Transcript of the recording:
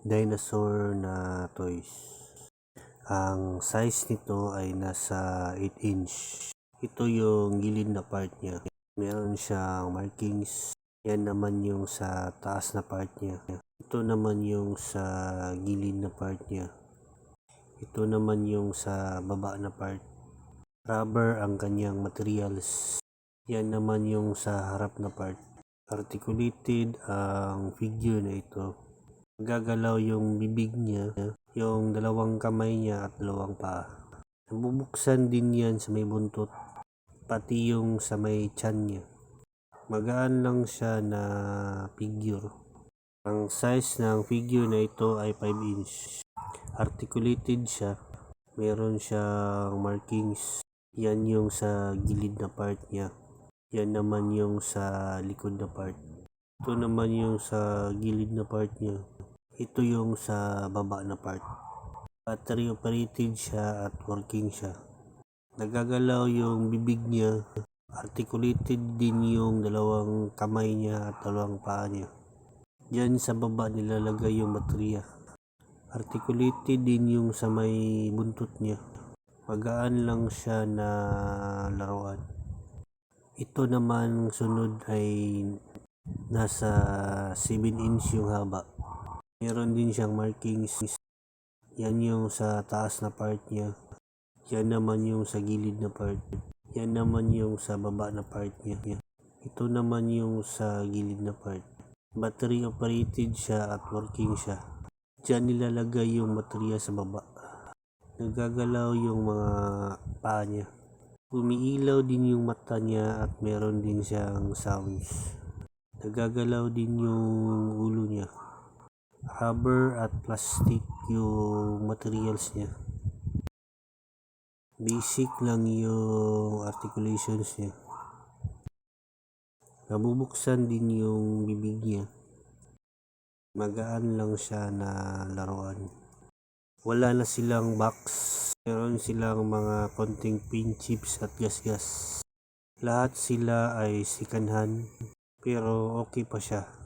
dinosaur na toys. Ang size nito ay nasa 8 inch. Ito yung gilid na part niya. Meron siyang markings. Yan naman yung sa taas na part niya. Ito naman yung sa gilid na part niya. Ito naman yung sa baba na part. Rubber ang kanyang materials. Yan naman yung sa harap na part. Articulated ang figure na ito. Gagalaw yung bibig niya, yung dalawang kamay niya at dalawang paa. Nabubuksan din yan sa may buntot, pati yung sa may tiyan niya. Magaan lang siya na figure. Ang size ng figure na ito ay 5 inch. Articulated siya. Meron siyang markings. Yan yung sa gilid na part niya. Yan naman yung sa likod na part. Ito naman yung sa gilid na part niya. Ito yung sa baba na part. Battery operated siya at working siya. Nagagalaw yung bibig niya. Articulated din yung dalawang kamay niya at dalawang paa niya. Diyan sa baba nilalagay yung baterya. Articulated din yung sa may buntot niya. Magaan lang siya na laruan. Ito naman sunod ay nasa 7 inch yung haba. Meron din siyang markings. Yan yung sa taas na part niya. Yan naman yung sa gilid na part. Yan naman yung sa baba na part niya. Ito naman yung sa gilid na part. Battery operated siya at working siya. Diyan nilalagay yung baterya sa baba. Nagagalaw yung mga paa niya. Umiilaw din yung mata niya at meron din siyang sounds. Nagagalaw din yung ulo niya. Rubber at plastic yung materials niya. Basic lang yung articulations niya. Nabubuksan din yung bibig niya. Magaan lang siya na laruan. Wala na silang box. Meron silang mga konting pin chips at gas-gas. Lahat sila ay sikanhan pero okay pa siya.